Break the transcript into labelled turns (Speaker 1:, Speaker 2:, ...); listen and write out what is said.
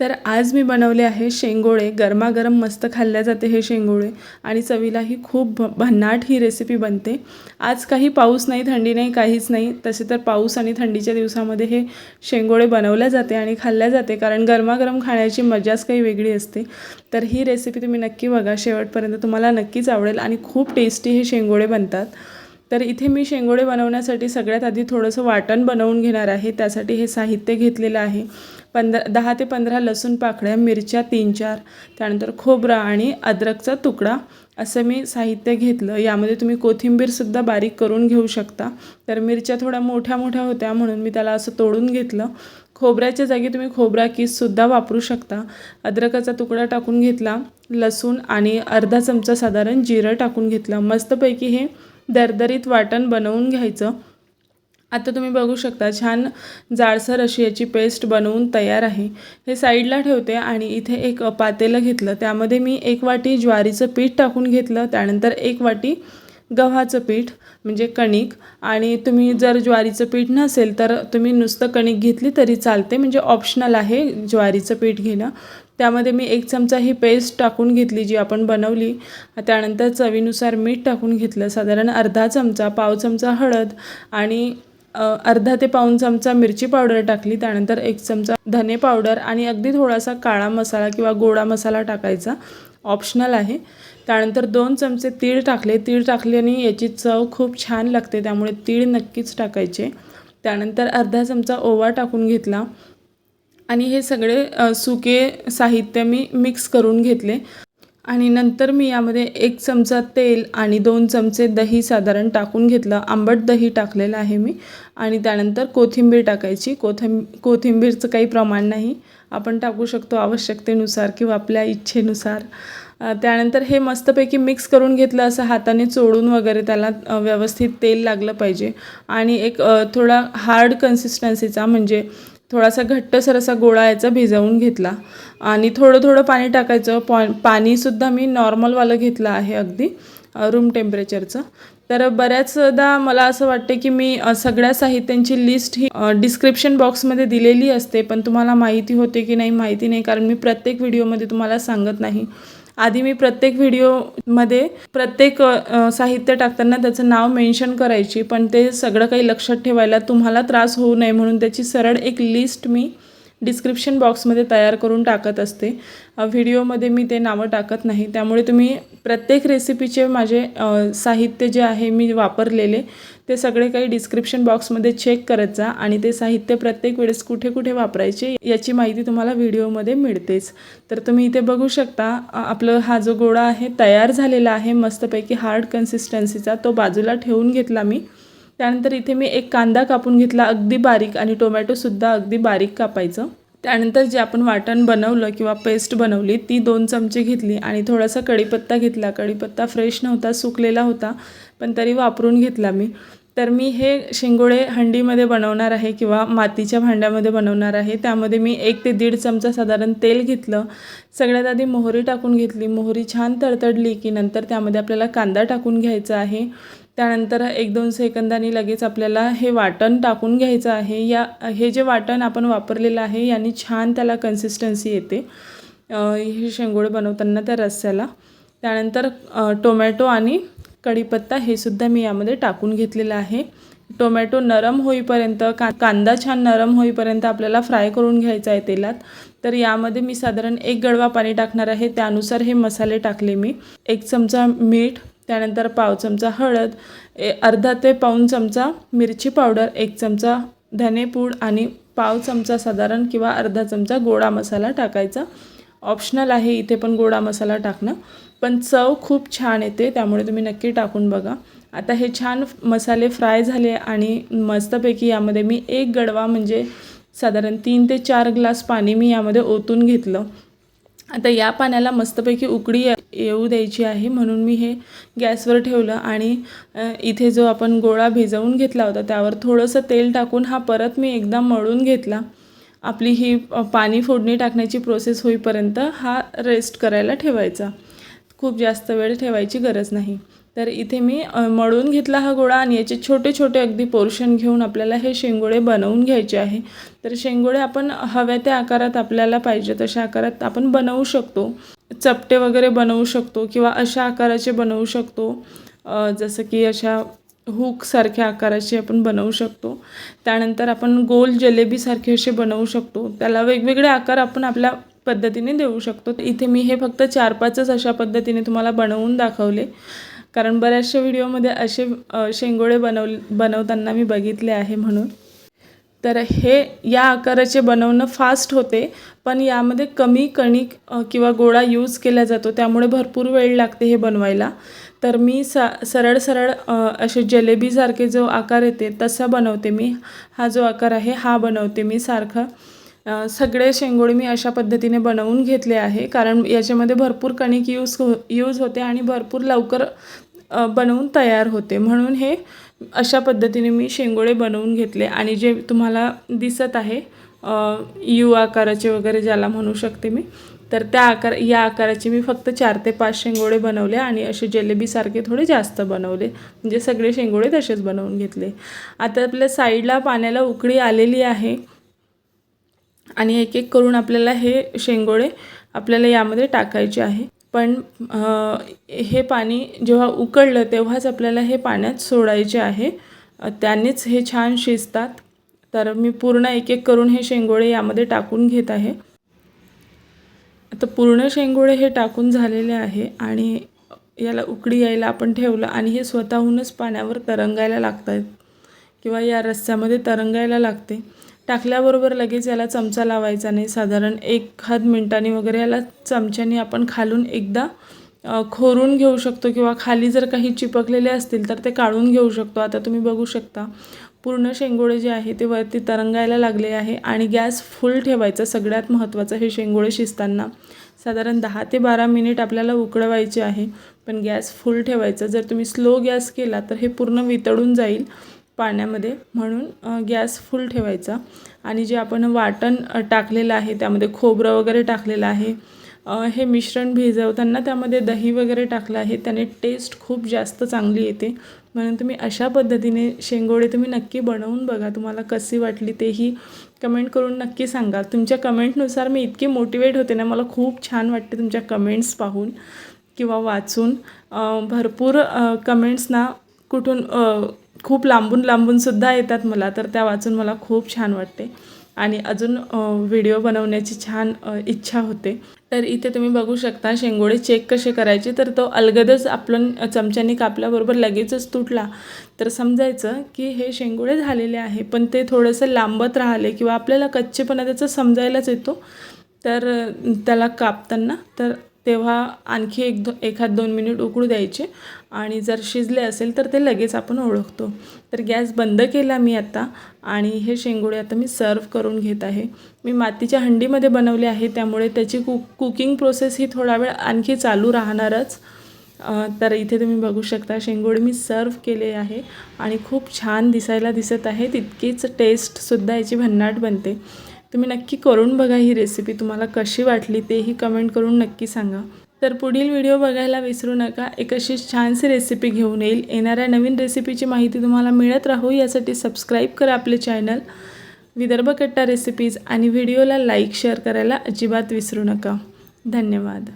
Speaker 1: तर आज मी बनवले आहे शेंगोळे. गरमागरम मस्त खाल्ल्या जाते हे शेंगोळे आणि चवीलाही खूप भ भन्नाट ही रेसिपी बनते. आज काही पाऊस नाही थंडी नाही काहीच नाही. तसे तर पाऊस आणि थंडीच्या दिवसामध्ये हे शेंगोळे बनवल्या जाते आणि खाल्ल्या जाते. कारण गरमागरम खाण्याची मजाच काही वेगळी असते. तर ही रेसिपी तुम्ही नक्की बघा. शेवटपर्यंत तुम्हाला नक्कीच आवडेल आणि खूप टेस्टी हे शेंगोळे बनतात. तर इथे मी शेंगोळे बनवण्यासाठी सगळ्यात आधी थोडंसं वाटण बनवून घेणार आहे. त्यासाठी हे साहित्य घेतलेलं आहे. पंधरा दहा ते पंधरा लसूण पाकळ्या मिरच्या तीन चार त्यानंतर खोबरा आणि अद्रकचा तुकडा असं मी साहित्य घेतलं. यामध्ये तुम्ही कोथिंबीरसुद्धा बारीक करून घेऊ शकता. तर मिरच्या थोड्या मोठ्या मोठ्या होत्या म्हणून मी त्याला असं तोडून घेतलं. खोबऱ्याच्या जागी तुम्ही खोबरा किससुद्धा वापरू शकता. अद्रकाचा तुकडा टाकून घेतला लसूण आणि अर्धा चमचा साधारण जिरं टाकून घेतलं. मस्तपैकी हे दरदरीत वाटण बनवून घ्यायचं. आता तुम्ही बघू शकता छान जाडसर अशी याची पेस्ट बनवून तयार आहे. हे साईडला ठेवते आणि इथे एक पातेलं घेतलं. त्यामध्ये मी एक वाटी ज्वारीचं पीठ टाकून घेतलं. त्यानंतर एक वाटी गव्हाचं पीठ म्हणजे कणिक. आणि तुम्ही जर ज्वारीचं पीठ नसेल तर तुम्ही नुसतं कणिक घेतली तरी चालते. म्हणजे ऑप्शनल आहे ज्वारीचं पीठ घेणं. त्यामध्ये मी एक चमचा ही पेस्ट टाकून घेतली जी आपण बनवली. त्यानंतर चवीनुसार मीठ टाकून घेतलं. साधारण अर्धा चमचा पाव चमचा हळद आणि अर्धा ते पाऊन चमचा मिरची पावडर टाकली. त्यानंतर एक चमचा धने पावडर आणि अगदी थोडासा काळा मसाला किंवा गोडा मसाला टाकायचा. ऑप्शनल आहे. त्यानंतर दोन चमचे तीळ टाकले. तीळ टाकल्याने याची चव खूप छान लागते. त्यामुळे तीळ नक्कीच टाकायचे. त्यानंतर अर्धा चमचा ओवा टाकून घेतला. आणि हे सगळे सुके साहित्य मी मिक्स करून घेतले. आणि नंतर मी यामध्ये एक चमचा तेल आणि दोन चमचे दही साधारण टाकून घेतलं. आंबट दही टाकलेलं आहे मी. आणि त्यानंतर कोथिंबीर टाकायची. कोथिंब कोथिंबीरचं काही प्रमाण नाही. आपण टाकू शकतो आवश्यकतेनुसार किंवा आपल्या इच्छेनुसार. त्यानंतर हे मस्तपैकी मिक्स करून घेतलं. असं हाताने चोळून वगैरे त्याला व्यवस्थित तेल लागलं पाहिजे. आणि एक थोडा हार्ड कन्सिस्टन्सीचा म्हणजे थोडासा घट्टसर असा गोळा याचा भिजवून घेतला. आणि थोडं थोडं पाणी टाकायचं. पॉ पाणीसुद्धा मी नॉर्मलवालं घेतलं आहे अगदी रूम टेम्परेचरचं. तर बऱ्याचदा मला असं वाटते की मी सगळ्या साहित्यांची लिस्ट ही डिस्क्रिप्शन बॉक्समध्ये दिलेली असते. पण तुम्हाला माहिती होते की नाही माहिती नाही कारण मी प्रत्येक व्हिडिओमध्ये तुम्हाला सांगत नाही. आधी मी प्रत्येक व्हिडिओमध्ये प्रत्येक साहित्य टाकताना त्याचं नाव मेन्शन करायची पण ते सगळं काही लक्षात ठेवायला तुम्हाला त्रास होऊ नये म्हणून त्याची सरळ एक लिस्ट मी डिस्क्रिप्शन बॉक्समध्ये तयार करून टाकत असते. व्हिडिओमध्ये मी ते नावं टाकत नाही. त्यामुळे तुम्ही प्रत्येक रेसिपीचे माझे साहित्य जे आहे मी वापरलेले ते सगळे काही डिस्क्रिप्शन बॉक्समध्ये चेक करत जा आणि ते साहित्य प्रत्येक वेळेस कुठे कुठे वापरायचे याची माहिती तुम्हाला व्हिडिओमध्ये मिळतेच. तर तुम्ही इथे बघू शकता आपलं हा जो गोळा आहे तयार झालेला आहे मस्तपैकी हार्ड कन्सिस्टन्सीचा तो बाजूला ठेवून घेतला मी. त्यानंतर इथे मी एक कांदा कापून घेतला अगदी बारीक आणि टोमॅटोसुद्धा अगदी बारीक कापायचं. त्यानंतर जे आपण वाटण बनवलं किंवा पेस्ट बनवली ती दोन चमचे घेतली आणि थोडासा कढीपत्ता घेतला. कढीपत्ता फ्रेश नव्हता सुकलेला होता पण तरी वापरून घेतला मी. तर मी हे शेंगोळे हंडीमध्ये बनवणार आहे किंवा मातीच्या भांड्यामध्ये बनवणार आहे. त्यामध्ये मी एक ते दीड चमचा साधारण तेल घेतलं. सगळ्यात आधी मोहरी टाकून घेतली. मोहरी छान तडतडली की नंतर त्यामध्ये आपल्याला कांदा टाकून घ्यायचा आहे. त्यानंतर एक दोन सेकंदांनी लगेच आपल्याला हे वाटण टाकून घ्यायचं आहे. या हे जे वाटण आपण वापरलेलं आहे यांनी छान त्याला कन्सिस्टन्सी येते. हे शेंगोळे बनवताना त्या रस्स्याला. त्यानंतर टोमॅटो आणि कढीपत्ता हे सुद्धा मी यामध्ये टाकून घेतलेलं आहे. टोमॅटो नरम होईपर्यंत का कांदा छान नरम होईपर्यंत आपल्याला फ्राय करून घ्यायचा आहे तेलात. तर यामध्ये मी साधारण एक गडवा पाणी टाकणार आहे. त्यानुसार हे मसाले टाकले मी. एक चमचा मीठ त्यानंतर पाव चमचा हळद ए अर्धा ते पाऊन चमचा मिरची पावडर एक चमचा धनेपूड आणि पाव चमचा साधारण किंवा अर्धा चमचा गोडा मसाला टाकायचा. ऑप्शनल आहे इथे पण गोडा मसाला टाकणं. पण चव खूप छान येते त्यामुळे तुम्ही नक्की टाकून बघा. आता हे छान मसाले फ्राय झाले आणि मस्तपैकी यामध्ये मी एक गडवा म्हणजे साधारण तीन ते चार ग्लास पाणी मी यामध्ये ओतून घेतलं. आता या पाण्याला मस्तपैकी उकडी येऊ द्यायची आहे म्हणून मी हे गॅसवर ठेवलं आणि इथे जो आपण गोळा भिजवून घेतला होता त्यावर थोडंसं तेल टाकून हा परत मी एकदा मळून घेतला. आपली ही पाणी फोडणी टाकण्याची प्रोसेस होईपर्यंत हा रेस्ट करायला ठेवायचा. खूप जास्त वेळ ठेवायची गरज नाही. तर इथे मी मळून घेतला हा गोळा आणि याचे छोटे छोटे अगदी पोर्शन घेऊन आपल्याला हे शेंगोळे बनवून घ्यायचे आहे. तर शेंगोळे आपण हव्या त्या आकारात आपल्याला पाहिजे तशा आकारात आपण बनवू शकतो. चपटे वगैरे बनवू शकतो किंवा अशा आकाराचे बनवू शकतो. जसं की अशा हुकसारख्या आकाराचे आपण बनवू शकतो. त्यानंतर आपण गोल जलेबीसारखे असे बनवू शकतो. त्याला वेगवेगळे आकार आपण आपल्या पद्धतीने देऊ शकतो. इथे मी हे फक्त चार पाचच अशा पद्धतीने तुम्हाला बनवून दाखवले. कारण बऱ्याचशा व्हिडिओमध्ये असे शेंगोळे बनव बनवताना मी बघितले आहे म्हणून. तर हे या आकाराचे बनवणं फास्ट होते पण यामध्ये कमी कणिक किंवा गोळा यूज केला जातो. त्यामुळे भरपूर वेळ लागते हे बनवायला. तर मी सा सरळ सरळ असे जलेबीसारखे जो आकार येते तसा बनवते मी. हा जो आकार आहे हा बनवते मी सारखा. सगळे शेंगोळे मी अशा पद्धतीने बनवून घेतले आहे. कारण याच्यामध्ये भरपूर कणिक यूज हो यूज होते आणि भरपूर लवकर बनवून तयार होते. म्हणून हे अशा पद्धतीने मी शेंगोळे बनवून घेतले. आणि जे तुम्हाला दिसत आहे यू आकाराचे वगैरे ज्याला म्हणू शकते मी तर त्या आकार या आकाराचे मी फक्त चार ते पाच शेंगोळे बनवले आणि असे जलेबीसारखे थोडे जास्त बनवले. म्हणजे सगळे शेंगोळे तसेच बनवून घेतले. आता आपल्या साईडला पाण्याला उकळी आलेली आहे. आणि एक एक करून आपल्याला हे शेंगोळे आपल्याला यामध्ये टाकायचे आहे. पण हे पाणी जेव्हा उकळलं तेव्हाच आपल्याला हे पाण्यात सोडायचे आहे. त्यानेच हे छान शिजतात. तर मी पूर्ण एक एक करून हे शेंगोळे यामध्ये टाकून घेत आहे. आता पूर्ण शेंगोळे हे टाकून झालेले आहे आणि याला उकडी यायला आपण ठेवलं आणि हे स्वतःहूनच पाण्यावर तरंगायला लागत आहेत किंवा या रस्स्यामध्ये तरंगायला लागते. टाकल्याबरोबर लगेच याला चमचा लावायचा नाही. साधारण एक हात मिनटांनी वगैरे याला चमच्याने आपण खालून एकदा खोरून घेऊ शकतो किंवा खाली जर काही चिपकलेले असतील तर ते काढून घेऊ शकतो. आता तुम्ही बघू शकता पूर्ण शेंगोळे जे आहे ते वरती तरंगायला लागले आहे आणि गॅस फुल ठेवायचा सगळ्यात महत्त्वाचं हे शेंगोळे शिजताना. साधारण दहा ते बारा मिनिट आपल्याला उकळवायचे आहे पण गॅस फुल ठेवायचा. जर तुम्ही स्लो गॅस केला तर हे पूर्ण वितळून जाईल. पाण्यामध्ये म्हणून गॅस फुल ठेवायचा. आणि जे आपण वाटण टाकलेलं आहे त्यामध्ये खोबरं वगैरे टाकलेलं आहे हे मिश्रण भिजवताना त्यामध्ये दही वगैरे टाकलं आहे त्याने टेस्ट खूप जास्त चांगली येते. म्हणून तुम्ही अशा पद्धतीने शेंगोळे तुम्ही नक्की बनवून बघा तुम्हाला कशी वाटली तेही कमेंट करून नक्की सांगा. तुमच्या कमेंटनुसार मी इतकी मोटिवेट होते ना मला खूप छान वाटते तुमच्या कमेंट्स पाहून किंवा वाचून. भरपूर कमेंट्सना कुठून खूप लांबून लांबूनसुद्धा येतात मला तर त्या वाचून मला खूप छान वाटते. आणि अजून व्हिडिओ बनवण्याची छान इच्छा होते. तर इथे तुम्ही बघू शकता शेंगोळे चेक कसे करायचे तर तो अलगदच आपण चमच्याने कापल्याबरोबर लगेचच तुटला. तर समजायचं की हे शेंगोळे झालेले आहे पण ते थोडंसं लांबत राहिले किंवा आपल्याला कच्चेपणा त्याचा समजायलाच येतो. तर त्याला कापताना तर तेव्हा आणखी एक दो एखाद दोन मिनिट उकळू द्यायचे आणि जर शिजले असेल तर ते लगेच आपण ओळखतो. तर गॅस बंद केला मी आता आणि हे शेंगोळे आता मी सर्व करून घेत आहे. मी मातीच्या हंडीमध्ये बनवले आहे त्यामुळे त्याची कुक कुकिंग प्रोसेस ही थोडा वेळ आणखी चालू राहणारच. तर इथे तुम्ही बघू शकता शेंगोळे मी सर्व केले आहे आणि खूप छान दिसायला दिसत आहे तितकीच टेस्टसुद्धा याची भन्नाट बनते. तुम्ही नक्की करून बघा ही रेसिपी तुम्हाला कशी वाटली तेही कमेंट करून नक्की सांगा. तर पुढील व्हिडिओ बघायला विसरू नका. एक अशी छानशी रेसिपी घेऊन येईल. येणाऱ्या नवीन रेसिपीची माहिती तुम्हाला मिळत राहू. यासाठी सबस्क्राईब करा आपले चॅनल विदर्भ कट्टा रेसिपीज आणि व्हिडिओला लाईक शेअर करायला अजिबात विसरू नका. धन्यवाद.